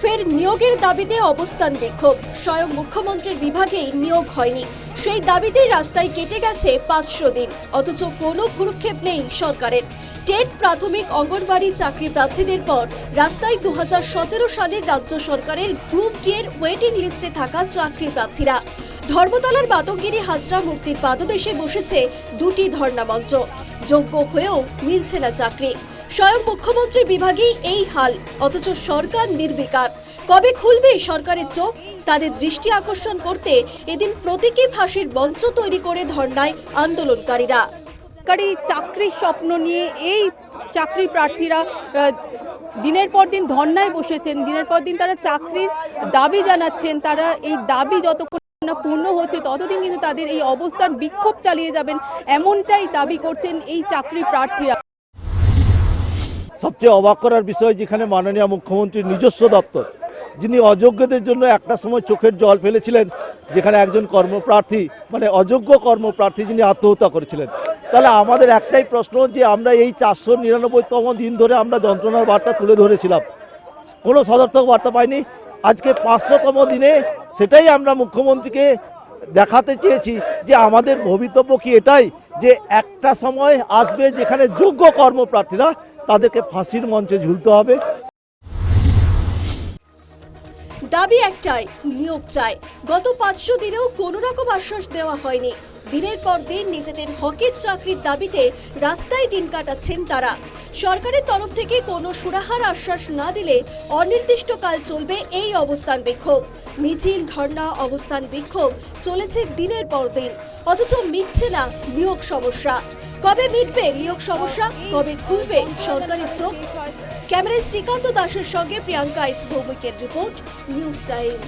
ফের নিয়োগের দাবিতে অবস্থান বিক্ষোভ স্বয়ং মুখ্যমন্ত্রীর বিভাগেই নিয়োগ হয়নি। সেই দাবিতেই রাস্তায় কেটে গেছে পাঁচশো দিন। অথচ কোনো ভুরুক্ষেপ নেই সরকারের। টেট প্রাথমিক অঙ্গনবাড়ি চাকরি প্রার্থীদের পর রাস্তায় দু হাজার সতেরো সালে রাজ্য সরকারের গ্রুপ ডি এর ওয়েটিং লিস্টে থাকা চাকরি প্রার্থীরা। ধর্মতলার বাতঙ্গিরি হাজরা মুক্তির পাদদেশে বসেছে দুটি ধর্ণা মঞ্চ। যোগ্য হয়েও মিলছে না চাকরি। স্বয়ং মুখ্যমন্ত্রী বিভাগেই এই হাল, অথচ সরকার নির্বিকার। কবে খুলবে সরকারের চোখ? তাদের দৃষ্টি আকর্ষণ করতে এদিন প্রতীকী ফাঁসির মঞ্চ তৈরি করে ধর্নায় আন্দোলনকারীরা। সরকারি চাকরির স্বপ্ন নিয়ে এই চাকরি প্রার্থীরা দিনের পর দিন ধর্নায় বসেছেন। দিনের পর দিন তারা চাকরির দাবি জানাচ্ছেন। তারা এই দাবি যতক্ষণ পূর্ণ হচ্ছে, ততদিন কিন্তু তাদের এই অবস্থান বিক্ষোভ চালিয়ে যাবেন এমনটাই দাবি করছেন এই চাকরি প্রার্থীরা। সবচেয়ে অবাক করার বিষয় যেখানে মাননীয় মুখ্যমন্ত্রীর নিজস্ব দপ্তর, যিনি অযোগ্যদের জন্য একটা সময় চোখের জল ফেলেছিলেন, যেখানে একজন কর্মপ্রার্থী মানে অযোগ্য কর্মপ্রার্থী যিনি আত্মহত্যা করেছিলেন। তাহলে আমাদের একটাই প্রশ্ন যে আমরা এই চারশো নিরানব্বইতম দিন ধরে আমরা যন্ত্রণার বার্তা তুলে ধরেছিলাম। কোনো সদর্থক বার্তা পাইনি আজকে পাঁচশোতম দিনে সেটাই আমরা মুখ্যমন্ত্রীকে দেখাতে চেয়েছি যে আমাদের ভবিতব্য কি এটাই, যে একটা সময় আসবে যেখানে যোগ্য কর্মপ্রার্থীরা তাদেরকে ফাঁসির মঞ্চে ঝুলতে হবে। দাবি একটাই, নিয়োগ চাই। গত পাঁচশো দিনেও কোনো রকম আশ্বাস দেওয়া হয়নি। দিনের পর দিন নিজেদের হকের চাকরির দাবিতে রাস্তায় দিন কাটাচ্ছেন তারা। সরকারের তরফ থেকে কোনো সুরাহার আশ্বাস না দিলে অনির্দিষ্টকাল চলবে এই অবস্থান বিক্ষোভ। মিছিল, ধর্ণা, অবস্থান বিক্ষোভ চলেছে দিনের পর দিন। অথচ মিটছে না নিয়োগ সমস্যা। কবে মিটবে নিয়োগ সমস্যা, কবে খুলবে সরকারের চোখ? ক্যামেরায় শ্রীকান্ত দাসের সঙ্গে প্রিয়াঙ্কা এস ভৌমিকের রিপোর্ট নিউজ টাইম।